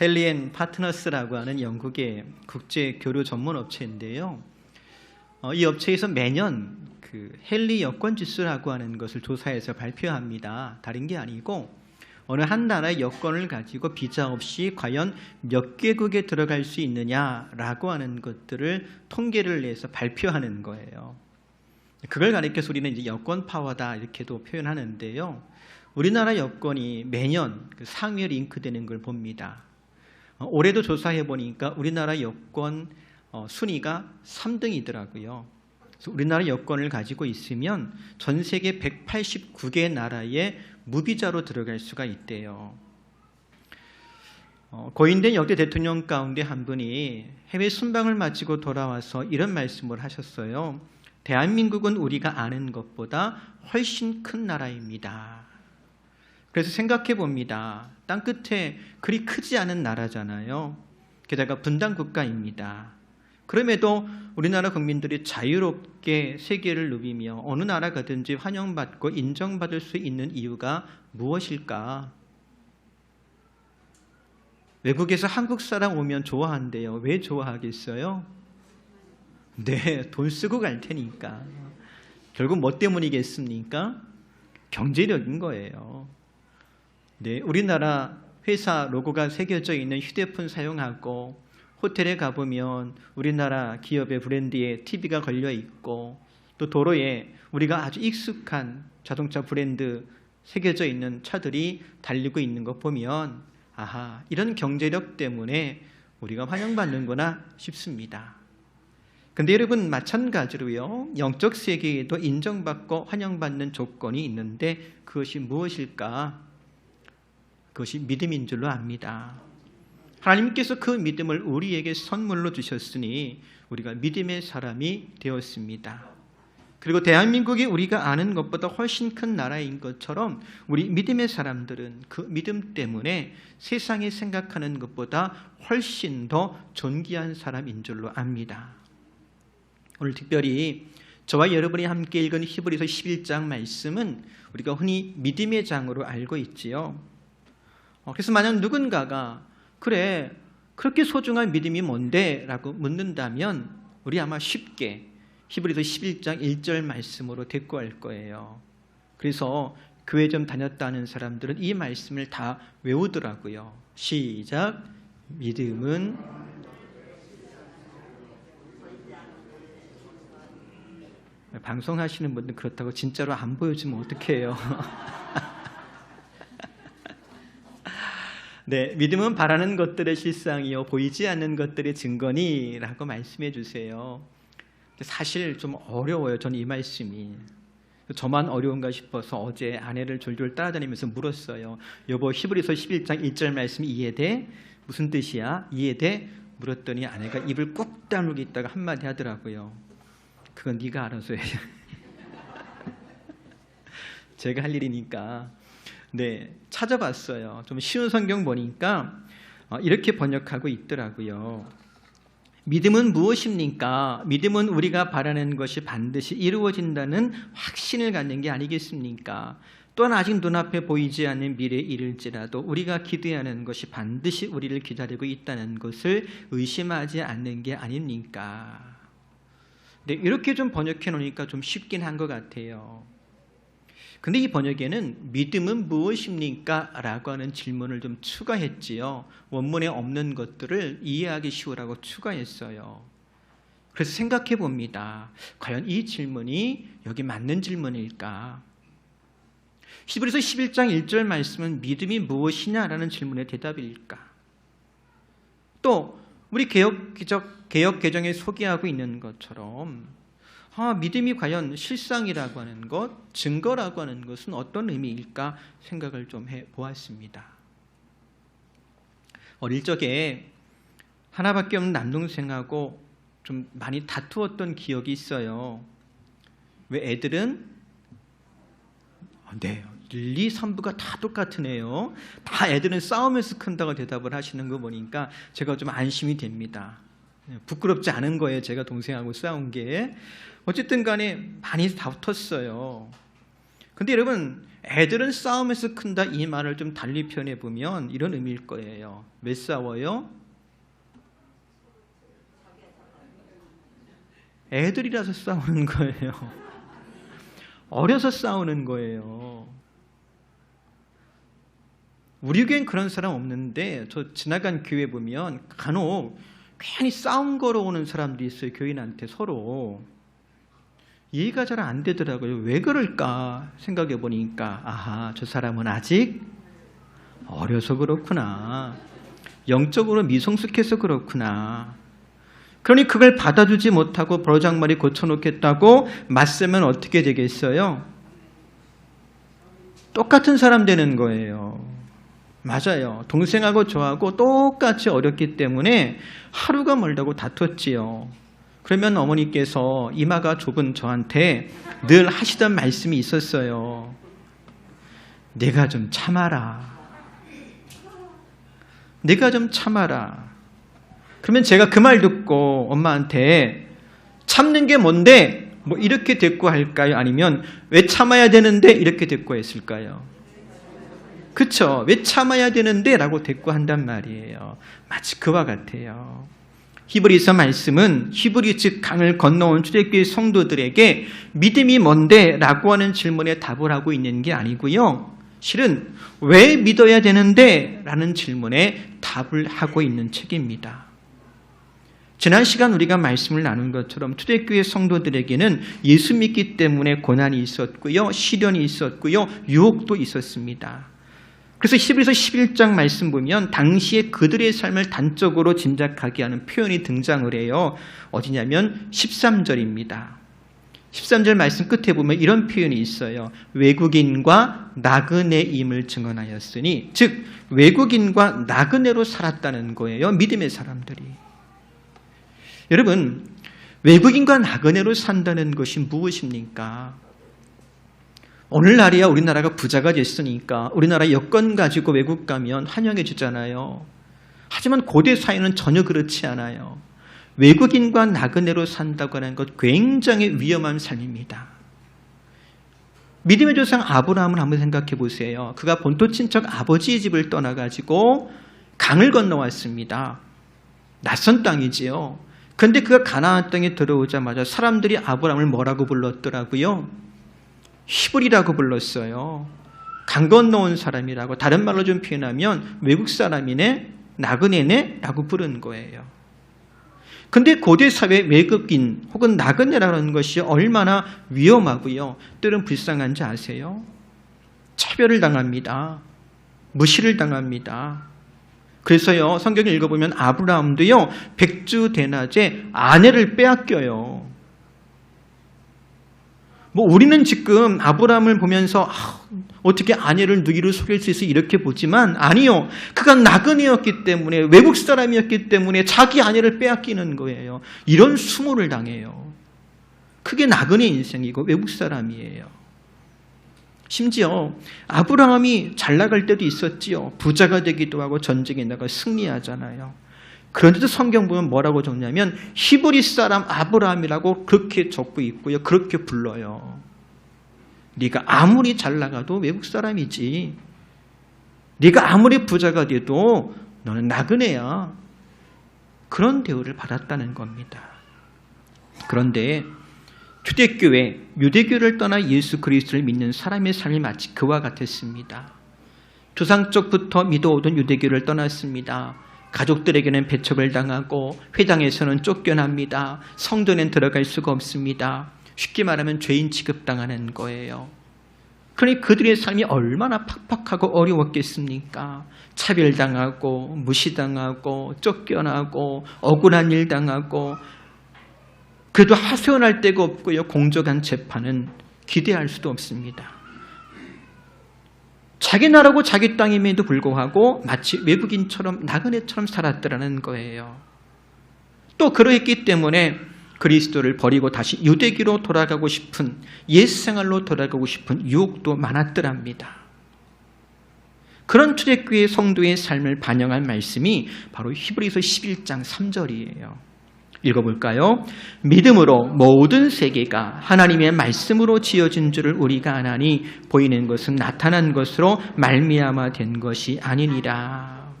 헬리엔 파트너스라고 하는 영국의 국제 교류 전문 업체인데요. 어, 이 업체에서 매년 그 헨리 여권 지수라고 하는 것을 조사해서 발표합니다. 다른 게 아니고 어느 한 나라의 여권을 가지고 비자 없이 과연 몇 개국에 들어갈 수 있느냐라고 하는 것들을 통계를 내서 발표하는 거예요. 그걸 가리켜서 우리는 이제 여권 파워다 이렇게도 표현하는데요. 우리나라 여권이 매년 그 상위에 링크되는 걸 봅니다. 어, 올해도 조사해 보니까 우리나라 여권 어, 순위가 3등이더라고요. 그래서 우리나라 여권을 가지고 있으면 전 세계 189개 나라에 무비자로 들어갈 수가 있대요. 어, 고인된 역대 대통령 가운데 한 분이 해외 순방을 마치고 돌아와서 이런 말씀을 하셨어요. 대한민국은 우리가 아는 것보다 훨씬 큰 나라입니다. 그래서 생각해 봅니다. 땅 끝에 그리 크지 않은 나라잖아요. 게다가 분단 국가입니다. 그럼에도 우리나라 국민들이 자유롭게 세계를 누비며 어느 나라 가든지 환영받고 인정받을 수 있는 이유가 무엇일까? 외국에서 한국 사람 오면 좋아한대요. 왜 좋아하겠어요? 네, 돈 쓰고 갈 테니까. 결국 뭐 때문이겠습니까? 경제력인 거예요. 네, 우리나라 회사 로고가 새겨져 있는 휴대폰 사용하고 호텔에 가보면 우리나라 기업의 브랜드에 TV가 걸려 있고 또 도로에 우리가 아주 익숙한 자동차 브랜드 새겨져 있는 차들이 달리고 있는 것 보면 아하 이런 경제력 때문에 우리가 환영받는구나 싶습니다. 근데 여러분 마찬가지로요 영적 세계에도 인정받고 환영받는 조건이 있는데 그것이 무엇일까? 그것이 믿음인 줄로 압니다. 하나님께서 그 믿음을 우리에게 선물로 주셨으니 우리가 믿음의 사람이 되었습니다. 그리고 대한민국이 우리가 아는 것보다 훨씬 큰 나라인 것처럼 우리 믿음의 사람들은 그 믿음 때문에 세상이 생각하는 것보다 훨씬 더 존귀한 사람인 줄로 압니다. 오늘 특별히 저와 여러분이 함께 읽은 히브리서 11장 말씀은 우리가 흔히 믿음의 장으로 알고 있지요. 어, 그래서 만약 누군가가 그래 그렇게 소중한 믿음이 뭔데? 라고 묻는다면 우리 아마 쉽게 히브리서 11장 1절 말씀으로 대꾸할 거예요. 그래서 교회 좀 다녔다는 사람들은 이 말씀을 다 외우더라고요. 시작 믿음은 방송하시는 분들 그렇다고 진짜로 안 보여주면 어떡해요. 네, 믿음은 바라는 것들의 실상이요 보이지 않는 것들의 증거니라고 말씀해 주세요. 사실 좀 어려워요. 저는 이 말씀이 저만 어려운가 싶어서 어제 아내를 졸졸 따라다니면서 물었어요. 여보 히브리서 11장 1절 말씀 이해돼? 무슨 뜻이야? 이해돼? 물었더니 아내가 입을 꾹 다물고 있다가 한마디 하더라고요. 그건 네가 알아서 해. 제가 할 일이니까. 네, 찾아봤어요. 좀 쉬운 성경 보니까 어, 이렇게 번역하고 있더라고요. 믿음은 무엇입니까? 믿음은 우리가 바라는 것이 반드시 이루어진다는 확신을 갖는 게 아니겠습니까? 또한 아직 눈앞에 보이지 않는 미래에 이를지라도 우리가 기대하는 것이 반드시 우리를 기다리고 있다는 것을 의심하지 않는 게 아닙니까? 네, 이렇게 좀 번역해 놓으니까 좀 쉽긴 한 것 같아요. 근데 이 번역에는 믿음은 무엇입니까? 라고 하는 질문을 좀 추가했지요. 원문에 없는 것들을 이해하기 쉬우라고 추가했어요. 그래서 생각해 봅니다. 과연 이 질문이 여기 맞는 질문일까? 히브리서 11장 1절 말씀은 믿음이 무엇이냐라는 질문의 대답일까? 또 우리 개혁 기적 개혁 개정에 소개하고 있는 것처럼 아, 믿음이 과연 실상이라고 하는 것, 증거라고 하는 것은 어떤 의미일까 생각을 좀 해 보았습니다. 어릴 적에 하나밖에 없는 남동생하고 좀 많이 다투었던 기억이 있어요. 왜 애들은 네, 릴리 선부가 다 똑같은 애요. 다 애들은 싸우면서 큰다고 대답을 하시는 거 보니까 제가 좀 안심이 됩니다. 부끄럽지 않은 거예요. 제가 동생하고 싸운 게. 어쨌든 간에 많이 다퉜어요. 근데 여러분, 애들은 싸움에서 큰다 이 말을 좀 달리 표현해 보면 이런 의미일 거예요. 왜 싸워요? 애들이라서 싸우는 거예요. 어려서 싸우는 거예요. 우리 교회는 그런 사람 없는데 저 지나간 교회 보면 간혹 괜히 싸움 걸어오는 사람들이 있어요. 교인한테 서로. 이해가 잘 안 되더라고요. 왜 그럴까 생각해 보니까 아하 저 사람은 아직 어려서 그렇구나. 영적으로 미성숙해서 그렇구나. 그러니 그걸 받아주지 못하고 버장말이 고쳐놓겠다고 맞서면 어떻게 되겠어요? 똑같은 사람 되는 거예요. 맞아요. 동생하고 저하고 똑같이 어렵기 때문에 하루가 멀다고 다퉜지요. 그러면 어머니께서 이마가 좁은 저한테 늘 하시던 말씀이 있었어요. 내가 좀 참아라. 내가 좀 참아라. 그러면 제가 그 말 듣고 엄마한테 참는 게 뭔데? 뭐 이렇게 대꾸할까요? 아니면 왜 참아야 되는데? 이렇게 대꾸했을까요? 그쵸? 왜 참아야 되는데? 라고 대꾸한단 말이에요. 마치 그와 같아요. 히브리서 말씀은 히브리 즉 강을 건너온 출애굽의 성도들에게 믿음이 뭔데? 라고 하는 질문에 답을 하고 있는 게 아니고요. 실은 왜 믿어야 되는데? 라는 질문에 답을 하고 있는 책입니다. 지난 시간 우리가 말씀을 나눈 것처럼 초대교회 성도들에게는 예수 믿기 때문에 고난이 있었고요. 시련이 있었고요. 유혹도 있었습니다. 그래서 히브리서 11장 말씀 보면 당시에 그들의 삶을 단적으로 짐작하게 하는 표현이 등장을 해요. 어디냐면 13절입니다. 13절 말씀 끝에 보면 이런 표현이 있어요. 외국인과 나그네임을 증언하였으니 즉 외국인과 나그네로 살았다는 거예요. 믿음의 사람들이. 여러분 외국인과 나그네로 산다는 것이 무엇입니까? 오늘날이야 우리나라가 부자가 됐으니까 우리나라 여권 가지고 외국 가면 환영해 주잖아요. 하지만 고대 사회는 전혀 그렇지 않아요. 외국인과 나그네로 산다고 하는 것 굉장히 위험한 삶입니다. 믿음의 조상 아브라함을 한번 생각해 보세요. 그가 본토 친척 아버지의 집을 떠나가지고 강을 건너왔습니다. 낯선 땅이지요. 그런데 그가 가나안 땅에 들어오자마자 사람들이 아브라함을 뭐라고 불렀더라고요? 히브리라고 불렀어요. 강 건너온 사람이라고 다른 말로 좀 표현하면 외국 사람이네, 나그네네 라고 부른 거예요. 근데 고대 사회 외국인 혹은 나그네라는 것이 얼마나 위험하고요. 때론 불쌍한지 아세요? 차별을 당합니다. 무시를 당합니다. 그래서요, 성경을 읽어보면 아브라함도요, 백주 대낮에 아내를 빼앗겨요. 뭐 우리는 지금 아브라함을 보면서 아, 어떻게 아내를 누이를 속일 수 있어 이렇게 보지만 아니요. 그가 나그네였기 때문에 외국 사람이었기 때문에 자기 아내를 빼앗기는 거예요. 이런 수모를 당해요. 그게 나그네 인생이고 외국 사람이에요. 심지어 아브라함이 잘 나갈 때도 있었지요. 부자가 되기도 하고 전쟁에 나가 승리하잖아요. 그런데도 성경 보면 뭐라고 적냐면 히브리 사람 아브라함이라고 그렇게 적고 있고요. 그렇게 불러요. 네가 아무리 잘 나가도 외국 사람이지. 네가 아무리 부자가 돼도 너는 나그네야. 그런 대우를 받았다는 겁니다. 그런데 초대교회, 유대교를 떠나 예수 그리스도를 믿는 사람의 삶이 마치 그와 같았습니다. 조상적부터 믿어오던 유대교를 떠났습니다. 가족들에게는 배척을 당하고 회당에서는 쫓겨납니다. 성전엔 들어갈 수가 없습니다. 쉽게 말하면 죄인 취급당하는 거예요. 그러니 그들의 삶이 얼마나 팍팍하고 어려웠겠습니까? 차별당하고 무시당하고 쫓겨나고 억울한 일 당하고 그래도 하소연할 데가 없고요. 공정한 재판은 기대할 수도 없습니다. 자기 나라고 자기 땅임에도 불구하고 마치 외국인처럼 나그네처럼 살았더라는 거예요. 또 그러했기 때문에 그리스도를 버리고 다시 유대기로 돌아가고 싶은 옛 생활로 돌아가고 싶은 유혹도 많았더랍니다. 그런 출애굽의 성도의 삶을 반영한 말씀이 바로 히브리서 11장 3절이에요. 읽어볼까요? 믿음으로 모든 세계가 하나님의 말씀으로 지어진 줄을 우리가 아나니 보이는 것은 나타난 것으로 말미암아 된 것이 아니니라.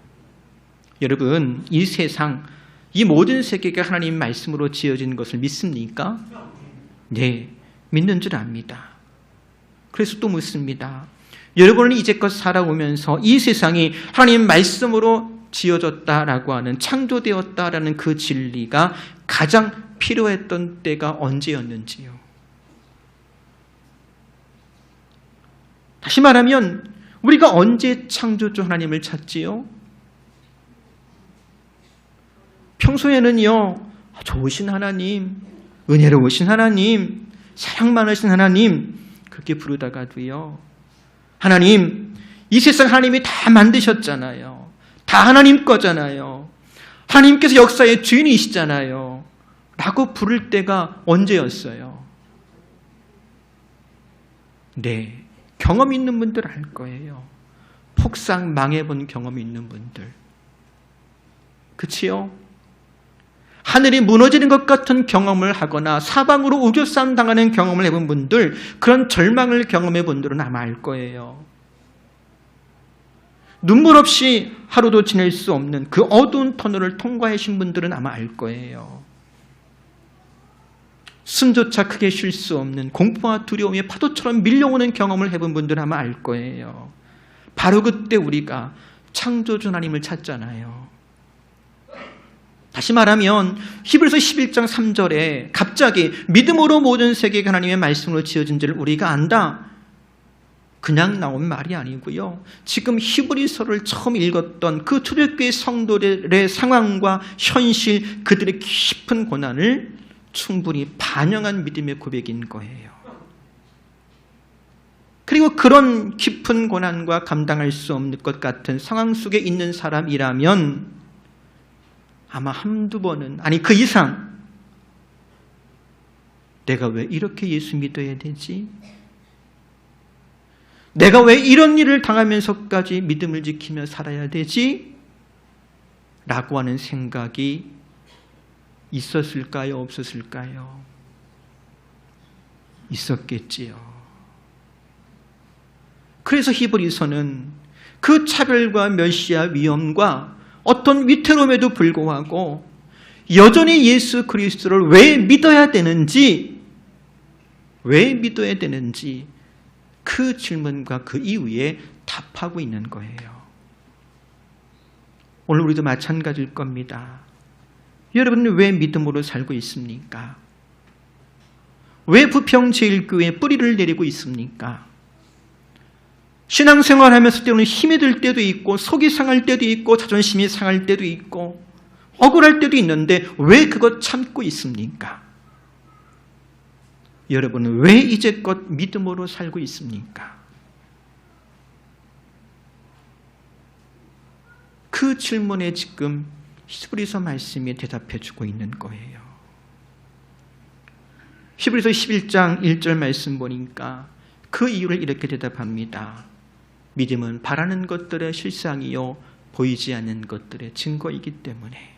여러분, 이 세상, 이 모든 세계가 하나님 말씀으로 지어진 것을 믿습니까? 네, 믿는 줄 압니다. 그래서 또 묻습니다. 여러분은 이제껏 살아오면서 이 세상이 하나님 말씀으로 지어졌다라고 하는 창조되었다라는 그 진리가 가장 필요했던 때가 언제였는지요. 다시 말하면 우리가 언제 창조주 하나님을 찾지요? 평소에는요, 좋으신 하나님, 은혜로우신 하나님, 사랑 많으신 하나님, 그렇게 부르다가도요, 하나님, 이 세상 하나님이 다 만드셨잖아요. 다 하나님 거잖아요. 하나님께서 역사의 주인이시잖아요. 라고 부를 때가 언제였어요? 네. 경험 있는 분들 알 거예요. 폭삭 망해본 경험이 있는 분들. 그치요? 하늘이 무너지는 것 같은 경험을 하거나 사방으로 우겨싸움 당하는 경험을 해본 분들, 그런 절망을 경험해 본 분들은 아마 알 거예요. 눈물 없이 하루도 지낼 수 없는 그 어두운 터널을 통과하신 분들은 아마 알 거예요. 숨조차 크게 쉴 수 없는 공포와 두려움의 파도처럼 밀려오는 경험을 해본 분들은 아마 알 거예요. 바로 그때 우리가 창조주 하나님을 찾잖아요. 다시 말하면 히브리서 11장 3절에 갑자기 믿음으로 모든 세계가 하나님의 말씀으로 지어진 줄을 우리가 안다. 그냥 나온 말이 아니고요. 지금 히브리서를 처음 읽었던 그 초대교회 성도들의 상황과 현실, 그들의 깊은 고난을 충분히 반영한 믿음의 고백인 거예요. 그리고 그런 깊은 고난과 감당할 수 없는 것 같은 상황 속에 있는 사람이라면 아마 한두 번은, 아니 그 이상, 내가 왜 이렇게 예수 믿어야 되지? 내가 왜 이런 일을 당하면서까지 믿음을 지키며 살아야 되지? 라고 하는 생각이 있었을까요? 없었을까요? 있었겠지요. 그래서 히브리서는 그 차별과 멸시와 위험과 어떤 위태로움에도 불구하고 여전히 예수 그리스도를 왜 믿어야 되는지, 왜 믿어야 되는지 그 질문과 그 이후에 답하고 있는 거예요. 오늘 우리도 마찬가지일 겁니다. 여러분은 왜 믿음으로 살고 있습니까? 왜 부평제일교회에 뿌리를 내리고 있습니까? 신앙생활 하면서 때로는 힘이 들 때도 있고 속이 상할 때도 있고 자존심이 상할 때도 있고 억울할 때도 있는데 왜 그것 참고 있습니까? 여러분은 왜 이제껏 믿음으로 살고 있습니까? 그 질문에 지금 히브리서 말씀이 대답해 주고 있는 거예요. 히브리서 11장 1절 말씀 보니까 그 이유를 이렇게 대답합니다. 믿음은 바라는 것들의 실상이요 보이지 않는 것들의 증거이기 때문에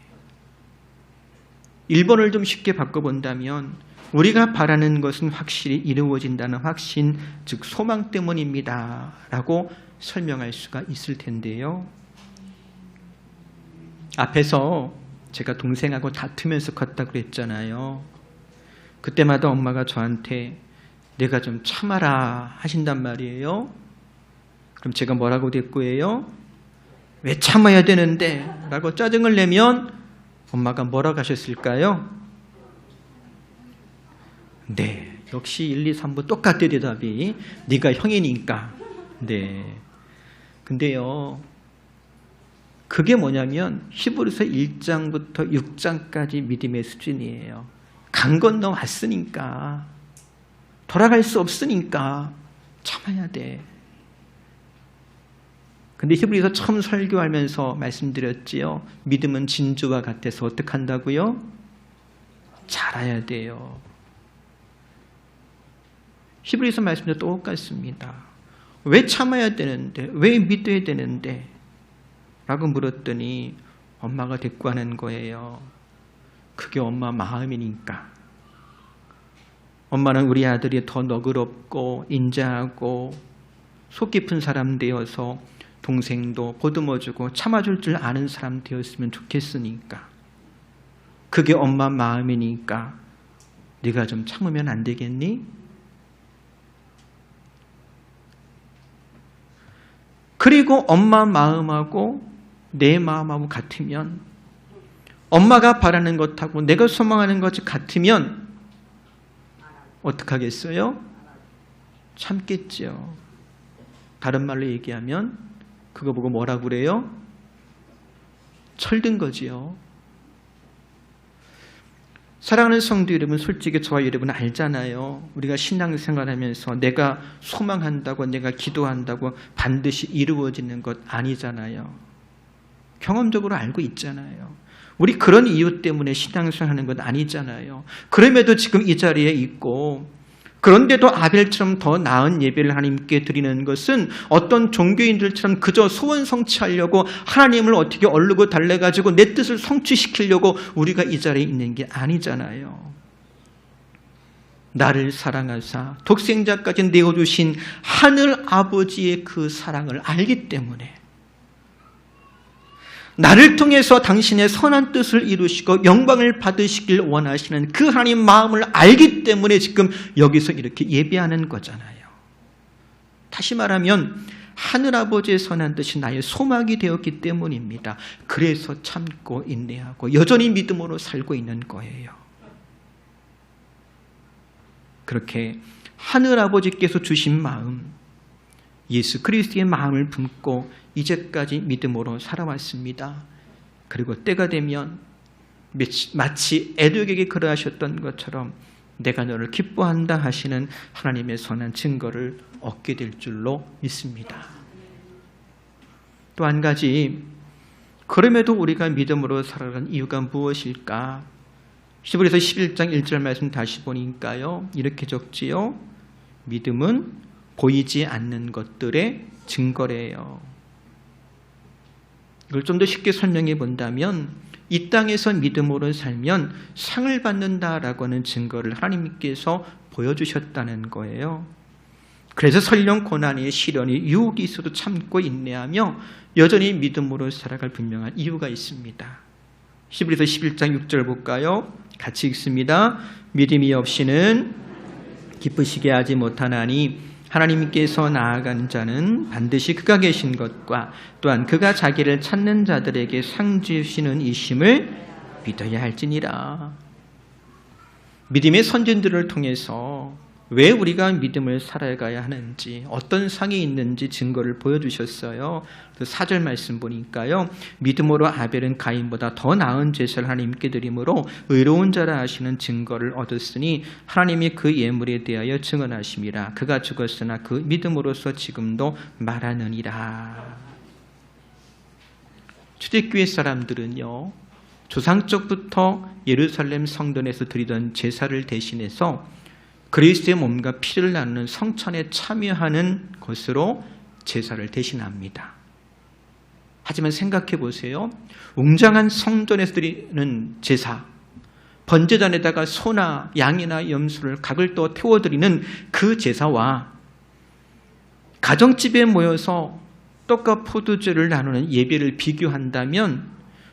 1번을 좀 쉽게 바꿔본다면 우리가 바라는 것은 확실히 이루어진다는 확신, 즉 소망 때문입니다. 라고 설명할 수가 있을 텐데요. 앞에서 제가 동생하고 다투면서 컸다 그랬잖아요. 그때마다 엄마가 저한테 내가 좀 참아라 하신단 말이에요. 그럼 제가 뭐라고 대꾸해요? 왜 참아야 되는데? 라고 짜증을 내면 엄마가 뭐라고 하셨을까요? 네, 역시 1, 2, 3부 똑같대 대답이 네가 형이니까. 네. 근데요. 그게 뭐냐면 히브리서 1장부터 6장까지 믿음의 수준이에요. 강 건너 왔으니까 돌아갈 수 없으니까 참아야 돼. 근데 히브리서 처음 설교하면서 말씀드렸지요. 믿음은 진주와 같아서 어떻게 한다고요? 자라야 돼요. 히브리서 말씀도 똑같습니다. 왜 참아야 되는데? 왜 믿어야 되는데? 라고 물었더니 엄마가 대꾸하는 거예요. 그게 엄마 마음이니까. 엄마는 우리 아들이 더 너그럽고 인자하고 속 깊은 사람 되어서 동생도 보듬어주고 참아줄 줄 아는 사람 되었으면 좋겠으니까. 그게 엄마 마음이니까 네가 좀 참으면 안 되겠니? 그리고 엄마 마음하고 내 마음하고 같으면 엄마가 바라는 것하고 내가 소망하는 것이 같으면 어떡하겠어요? 참겠죠. 다른 말로 얘기하면 그거 보고 뭐라 그래요? 철든 거지요. 사랑하는 성도 여러분, 솔직히 저와 여러분 알잖아요. 우리가 신앙생활하면서 내가 소망한다고, 내가 기도한다고 반드시 이루어지는 것 아니잖아요. 경험적으로 알고 있잖아요. 우리 그런 이유 때문에 신앙생활하는 건 아니잖아요. 그럼에도 지금 이 자리에 있고 그런데도 아벨처럼 더 나은 예배를 하나님께 드리는 것은 어떤 종교인들처럼 그저 소원 성취하려고 하나님을 어떻게 얼르고 달래가지고 내 뜻을 성취시키려고 우리가 이 자리에 있는 게 아니잖아요. 나를 사랑하사 독생자까지 내어주신 하늘 아버지의 그 사랑을 알기 때문에 나를 통해서 당신의 선한 뜻을 이루시고 영광을 받으시길 원하시는 그 하나님 마음을 알기 때문에 지금 여기서 이렇게 예배하는 거잖아요. 다시 말하면 하늘아버지의 선한 뜻이 나의 소망이 되었기 때문입니다. 그래서 참고 인내하고 여전히 믿음으로 살고 있는 거예요. 그렇게 하늘아버지께서 주신 마음, 예수 그리스도의 마음을 품고 이제까지 믿음으로 살아왔습니다. 그리고 때가 되면 마치 에드에게 그러하셨던 것처럼 내가 너를 기뻐한다 하시는 하나님의 선한 증거를 얻게 될 줄로 믿습니다. 또 한 가지 그럼에도 우리가 믿음으로 살아가는 이유가 무엇일까? 시브리서 11장 1절 말씀 다시 보니까요. 이렇게 적지요. 믿음은 보이지 않는 것들의 증거래요. 이걸 좀 더 쉽게 설명해 본다면 이 땅에서 믿음으로 살면 상을 받는다라고 하는 증거를 하나님께서 보여주셨다는 거예요. 그래서 설령 고난이 시련이 유혹이 있어도 참고 인내하며 여전히 믿음으로 살아갈 분명한 이유가 있습니다. 시브리서 11장 6절 볼까요? 같이 읽습니다. 믿음이 없이는 기쁘시게 하지 못하나니 하나님께서 나아간 자는 반드시 그가 계신 것과 또한 그가 자기를 찾는 자들에게 상 주시는 이심을 믿어야 할지니라. 믿음의 선진들을 통해서 왜 우리가 믿음을 살아가야 하는지 어떤 상이 있는지 증거를 보여주셨어요. 그 사절 말씀 보니까요. 믿음으로 아벨은 가인보다 더 나은 제사를 하나님께 드림으로 의로운 자라 하시는 증거를 얻었으니 하나님이 그 예물에 대하여 증언하심이라. 그가 죽었으나 그 믿음으로서 지금도 말하느니라. 초대교회 사람들은요. 조상적부터 예루살렘 성전에서 드리던 제사를 대신해서 그리스도의 몸과 피를 나누는 성찬에 참여하는 것으로 제사를 대신합니다. 하지만 생각해 보세요. 웅장한 성전에서 드리는 제사, 번제단에다가 소나 양이나 염소를 각을 떠 태워드리는 그 제사와 가정집에 모여서 떡과 포도주를 나누는 예배를 비교한다면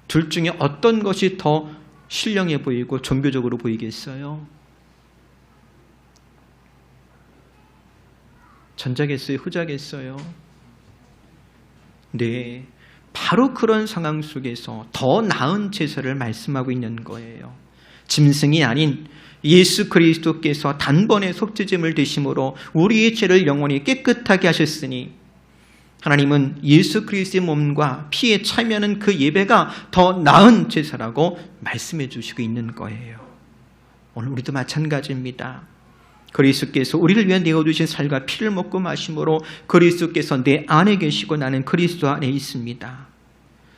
둘 중에 어떤 것이 더 신령해 보이고 종교적으로 보이겠어요? 전자겠어요? 후자겠어요? 네. 바로 그런 상황 속에서 더 나은 제사를 말씀하고 있는 거예요. 짐승이 아닌 예수 그리스도께서 단번에 속죄짐을 되심으로 우리의 죄를 영원히 깨끗하게 하셨으니 하나님은 예수 그리스도의 몸과 피에 참여하는 그 예배가 더 나은 제사라고 말씀해 주시고 있는 거예요. 오늘 우리도 마찬가지입니다. 그리스도께서 우리를 위해 내어주신 살과 피를 먹고 마심으로 그리스도께서 내 안에 계시고 나는 그리스도 안에 있습니다.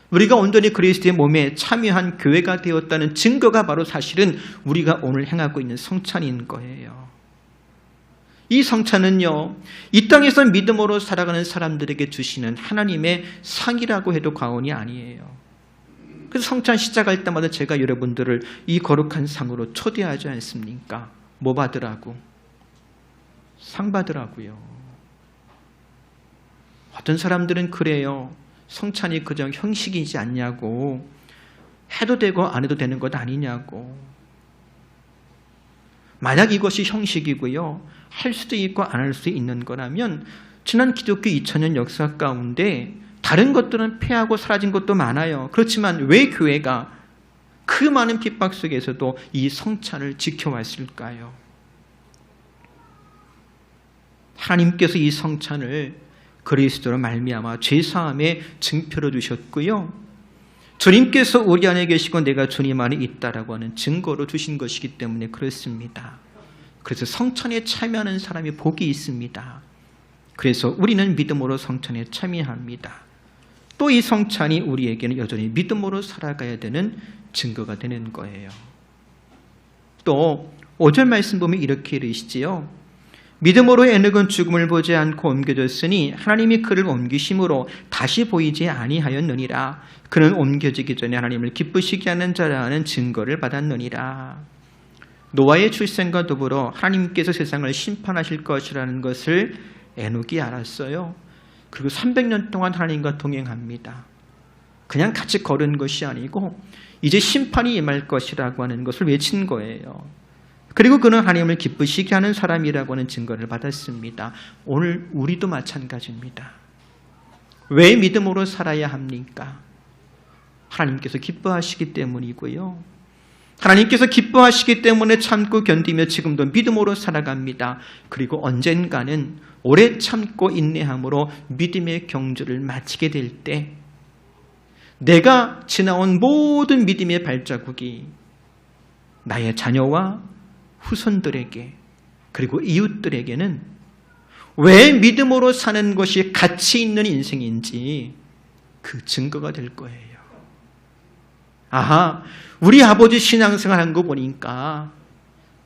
우리가 온전히 그리스도의 몸에 참여한 교회가 되었다는 증거가 바로 사실은 우리가 오늘 행하고 있는 성찬인 거예요. 이 성찬은요, 이 땅에서 믿음으로 살아가는 사람들에게 주시는 하나님의 상이라고 해도 과언이 아니에요. 그래서 성찬 시작할 때마다 제가 여러분들을 이 거룩한 상으로 초대하지 않습니까? 뭐 받으라고? 상 받으라고요. 어떤 사람들은 그래요. 성찬이 그저 형식이지 않냐고. 해도 되고 안 해도 되는 것 아니냐고. 만약 이것이 형식이고요. 할 수도 있고 안 할 수 있는 거라면 지난 기독교 2000년 역사 가운데 다른 것들은 폐하고 사라진 것도 많아요. 그렇지만 왜 교회가 그 많은 핍박 속에서도 이 성찬을 지켜왔을까요? 하나님께서 이 성찬을 그리스도로 말미암아 죄 사함의 증표로 주셨고요. 주님께서 우리 안에 계시고 내가 주님 안에 있다라고 하는 증거로 주신 것이기 때문에 그렇습니다. 그래서 성찬에 참여하는 사람이 복이 있습니다. 그래서 우리는 믿음으로 성찬에 참여합니다. 또 이 성찬이 우리에게는 여전히 믿음으로 살아가야 되는 증거가 되는 거예요. 또 5절 말씀 보면 이렇게 이르시지요. 믿음으로 에녹은 죽음을 보지 않고 옮겨졌으니 하나님이 그를 옮기심으로 다시 보이지 아니하였느니라. 그는 옮겨지기 전에 하나님을 기쁘시게 하는 자라는 증거를 받았느니라. 노아의 출생과 더불어 하나님께서 세상을 심판하실 것이라는 것을 에녹이 알았어요. 그리고 300년 동안 하나님과 동행합니다. 그냥 같이 걸은 것이 아니고 이제 심판이 임할 것이라고 하는 것을 외친 거예요. 그리고 그는 하나님을 기쁘시게 하는 사람이라고 하는 증거를 받았습니다. 오늘 우리도 마찬가지입니다. 왜 믿음으로 살아야 합니까? 하나님께서 기뻐하시기 때문이고요. 하나님께서 기뻐하시기 때문에 참고 견디며 지금도 믿음으로 살아갑니다. 그리고 언젠가는 오래 참고 인내함으로 믿음의 경주를 마치게 될 때 내가 지나온 모든 믿음의 발자국이 나의 자녀와 후손들에게 그리고 이웃들에게는 왜 믿음으로 사는 것이 가치 있는 인생인지 그 증거가 될 거예요. 아하, 우리 아버지 신앙생활 한 거 보니까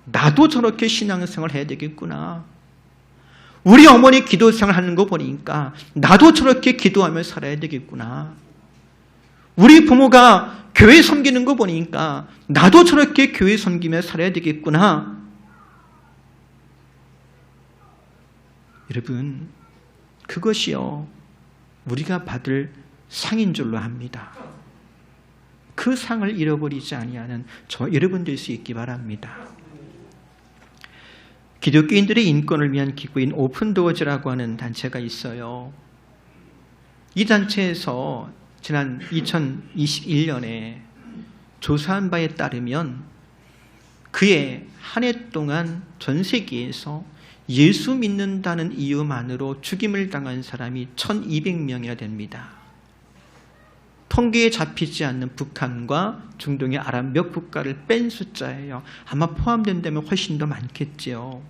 나도 저렇게 신앙생활 해야 되겠구나. 우리 어머니 기도생활 하는 거 보니까 나도 저렇게 기도하며 살아야 되겠구나. 우리 부모가 교회 섬기는 거 보니까 나도 저렇게 교회 섬기며 살아야 되겠구나. 여러분, 그것이요. 우리가 받을 상인 줄로 합니다. 그 상을 잃어버리지 아니하는 저 여러분 될 수 있기 바랍니다. 기독교인들의 인권을 위한 기구인 오픈도어즈라고 하는 단체가 있어요. 이 단체에서 지난 2021년에 조사한 바에 따르면 그의 한 해 동안 전 세계에서 예수 믿는다는 이유만으로 죽임을 당한 사람이 1200명이나 됩니다. 통계에 잡히지 않는 북한과 중동의 아랍 몇 국가를 뺀 숫자예요. 아마 포함된다면 훨씬 더 많겠지요.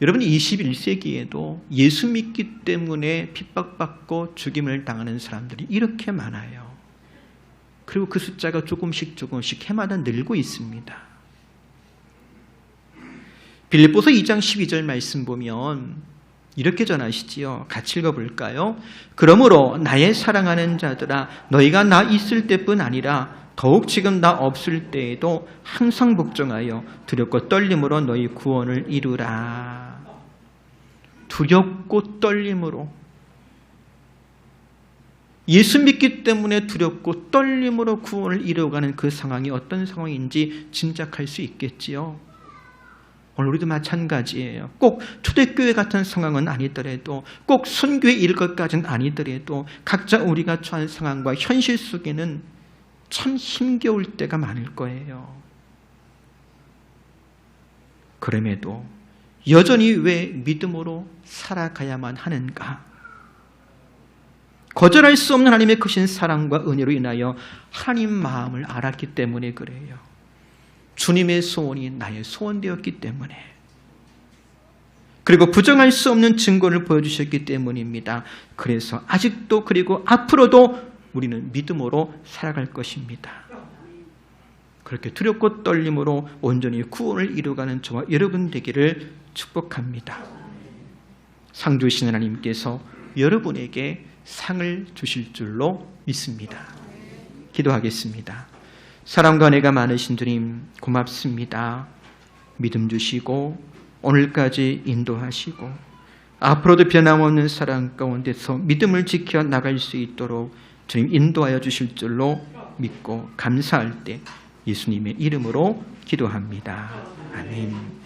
여러분 21세기에도 예수 믿기 때문에 핍박받고 죽임을 당하는 사람들이 이렇게 많아요. 그리고 그 숫자가 조금씩 조금씩 해마다 늘고 있습니다. 빌립보서 2장 12절 말씀 보면 이렇게 전하시지요. 같이 읽어볼까요? 그러므로 나의 사랑하는 자들아 너희가 나 있을 때뿐 아니라 더욱 지금 나 없을 때에도 항상 복종하여 두렵고 떨림으로 너희 구원을 이루라. 두렵고 떨림으로 예수 믿기 때문에 두렵고 떨림으로 구원을 이루어가는 그 상황이 어떤 상황인지 짐작할 수 있겠지요. 오늘 우리도 마찬가지예요. 꼭 초대교회 같은 상황은 아니더라도 꼭 선교회일 것까지는 아니더라도 각자 우리가 처한 상황과 현실 속에는 참 힘겨울 때가 많을 거예요. 그럼에도 여전히 왜 믿음으로 살아가야만 하는가? 거절할 수 없는 하나님의 크신 사랑과 은혜로 인하여 하나님 마음을 알았기 때문에 그래요. 주님의 소원이 나의 소원되었기 때문에 그리고 부정할 수 없는 증거를 보여주셨기 때문입니다. 그래서 아직도 그리고 앞으로도 우리는 믿음으로 살아갈 것입니다. 그렇게 두렵고 떨림으로 온전히 구원을 이루어가는 저와 여러분 되기를 축복합니다. 상 주신 하나님께서 여러분에게 상을 주실 줄로 믿습니다. 기도하겠습니다. 사랑과 은혜가 많으신 주님 고맙습니다. 믿음 주시고 오늘까지 인도하시고 앞으로도 변함없는 사랑 가운데서 믿음을 지켜 나갈 수 있도록 주님 인도하여 주실 줄로 믿고 감사할 때 예수님의 이름으로 기도합니다. 아멘.